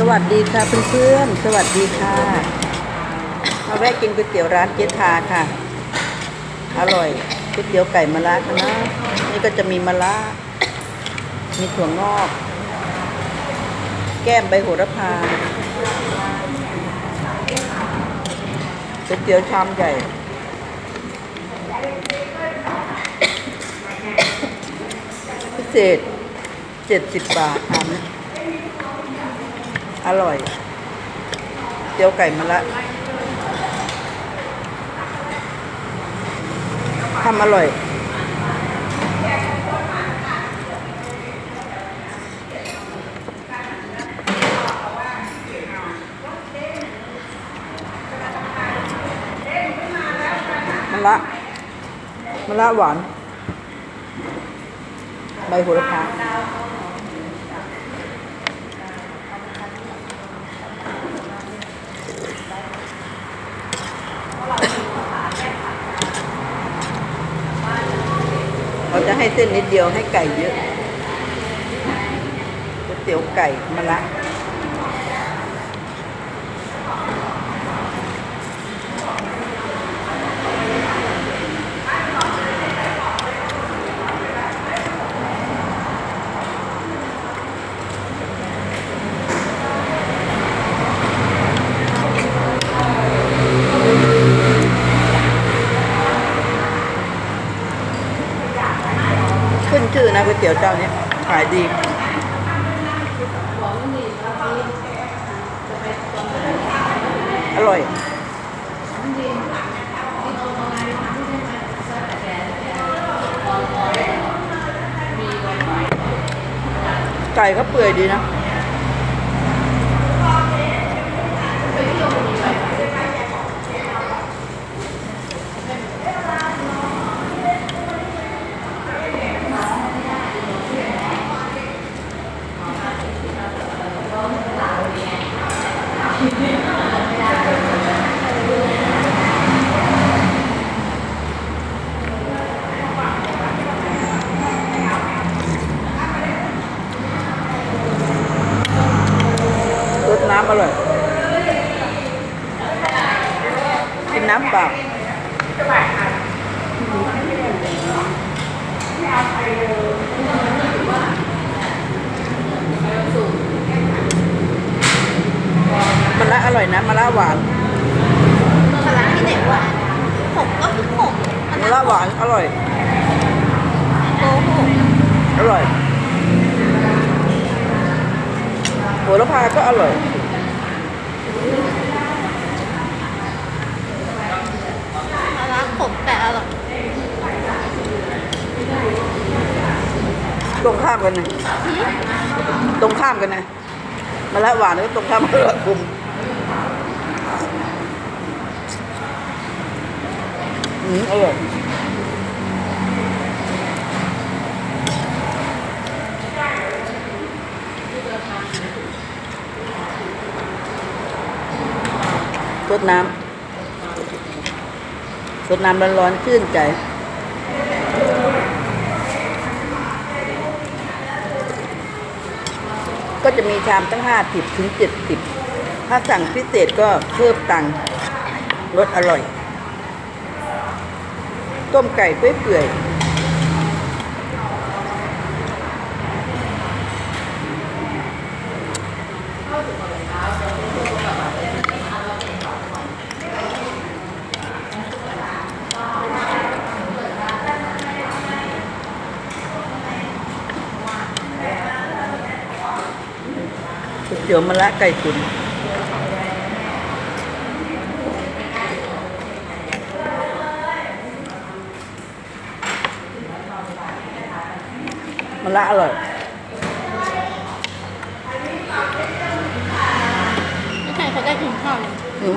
สวัสดีค่ะเพื่อนๆ สวัสดีค่ะ มาแวะกินก๋วยเตี๋ยวร้านเจ๊ทาค่ะ อร่อยก๋วยเตี๋ยวไก่มะระนะ นี่ก็จะมีมะระ มีถั่วงอก แก้มใบโหระพาก๋วยเตี๋ยวชามใหญ่พิเศษเจ็ดสิบบาททานนะ อร่อยเตี๋ยวไก่มะละทำอร่อย มะละมะละหวาน ใบโหระพาเราจะ ให้เส้นนิดเดียวให้ไก่เยอะก๋วยเตี๋ยวไก่มะละ ขึ้ นะก๋วยเตี๋ยวเจ้านี้ขายดีอร่อยไก่ก็เปื่อยดีนะ น้ำอร่อย กินน้ำเปล่ามะระอร่อยนะมะระหวานมะระที่ไหนหวานขมก็คือขมมะระหวานอร่อยโกหกอร่อยโหระพาก็อร่อย มะระขมแต่อร่อย ตรง ข้ามกันนะตรงข้ามกันนะมะระหวานแล้วก็ตรงข้ามมะระคุมอืมอร่อยสดน้ำสดน้ำร้อนๆชื่นใจ ก็จะมีชามตั้งห้าสิบถึงเจ็ดสิบถ้าสั่งพิเศษก็เพิ่มตังค์รสอร่อย ต้มไก่เปื่อยๆ เตี๋ยวมะระไก่ตุ๋นมะระอร่อยไม่ใช่เขาได้กินข้าวเลยอืม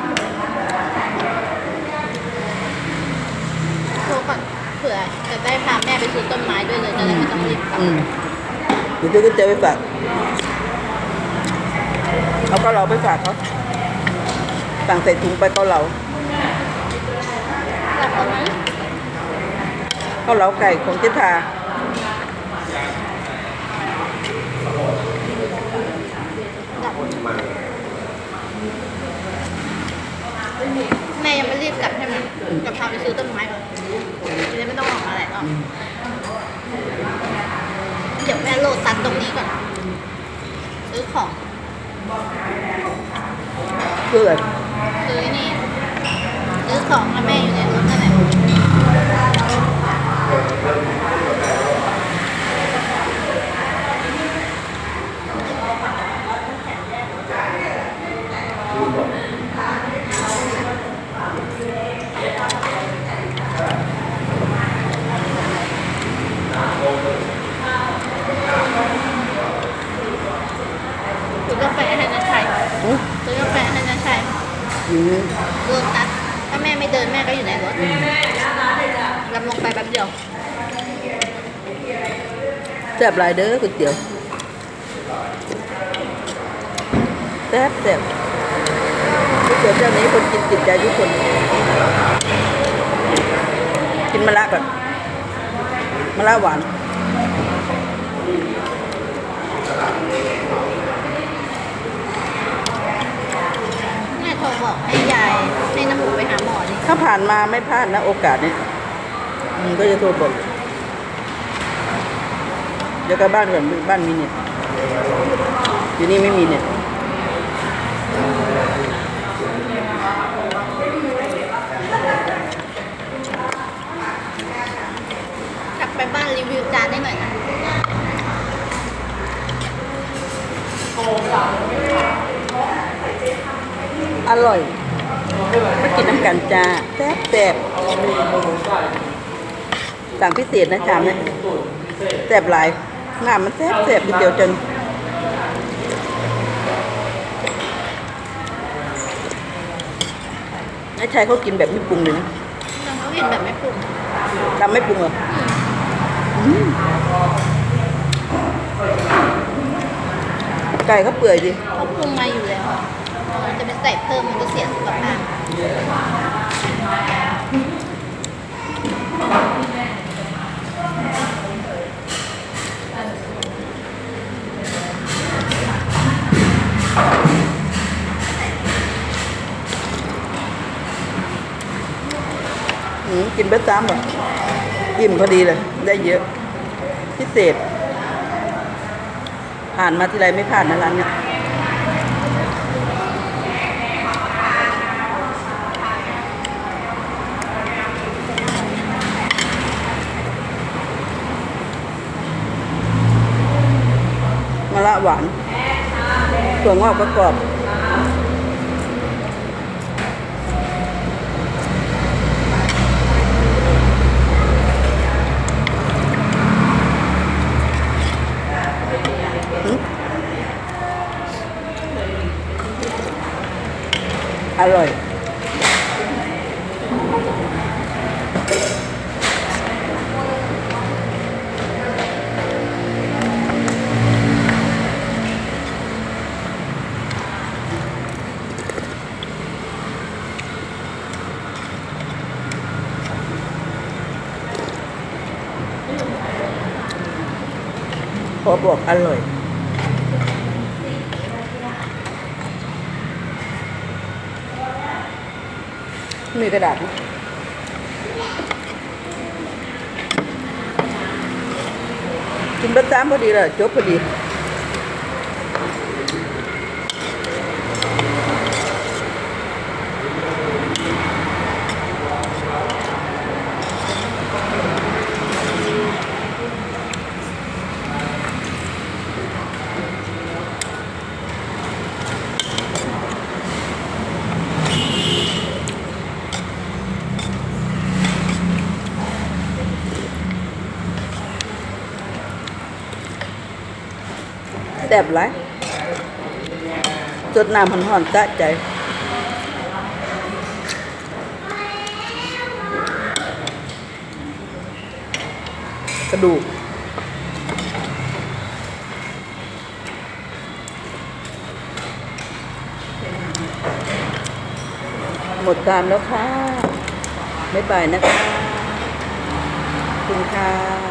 โทรก่อนเผื่อจะได้พาแม่ไปซื้อต้นไม้ด้วยเลยจะได้ไม่ต้องรีบกลับ อืมเดี๋ยวซื้อก๋วยเตี๋ยวไปฝาก เอาเก็เราไปฝากเขาสั่งใส่ถุงไปเกาเหลากลับเอาไหมเกาเหลาไก่ของเจ๊ทา กลับ ซื้อของ คืออนซื้อนี่ซื้อของกับแม่อยู่ในรถนั่นแหละ ซื้อกาแฟให้นะชัย อื้อ ซื้อกาแฟให้นะชัย อืม รถตัดถ้าแม่ไม่เดินแม่ก็อยู่ในรถลำลงไปแป๊บเดียว แซ่บหลายเด้อก๋วยเตี๋ยวแซ่บแซ่บก๋วยเตี๋ยวเจ้านี้คนกินติดใจทุกคน กินมะระก่อนมะระหวานแม่โทรบอกให้ยายให้น้ำหมูไปหาหมอนี่ถ้าผ่านมาไม่พลาดนะโอกาสนี้อืมก็จะโทรบอกเดี๋ยวกลับบ้านก่อนบ้านมีเน็ตอยู่นี่ไม่มีเน็ตกลับไปบ้านรีวิวจานได้หน่อยนะอร่อยมากินน้ำกันจ้าแซ่บแซ่บสั่งพิเศษนะจามเนี่ยแซ่บหลาย งามมันแซ่บแซ่บก๋วยเตี๋ยวจนไอ้ชายเขากินแบบไม่ปรุงเลยนะแต่เขาเห็นแบบไม่ปรุงทำไม่ปรุงเหรออืมไก่เขาเปื่อยดิเขาปรุงมาอยู่แล้วมันจะไปใส่เพิ่มมันก็เสียสุขภาพ กินเบสซ้ำเหรออิ่มพอดีเลย ได้เยอะ พิเศษ ผ่านมาทีไรไม่ผ่านนะร้านเนี้ยมะละหวานถั่วงอกประกรอบ อร่อยขอบอกอร่อย มีกระดาษไหมกินประจำพอดีเลยจบพอดี ซ่บไรจดน้ำหอนๆสะใจกระดูกหมดการแล้วค่ะไม่ไปนะคะคุณค่ะ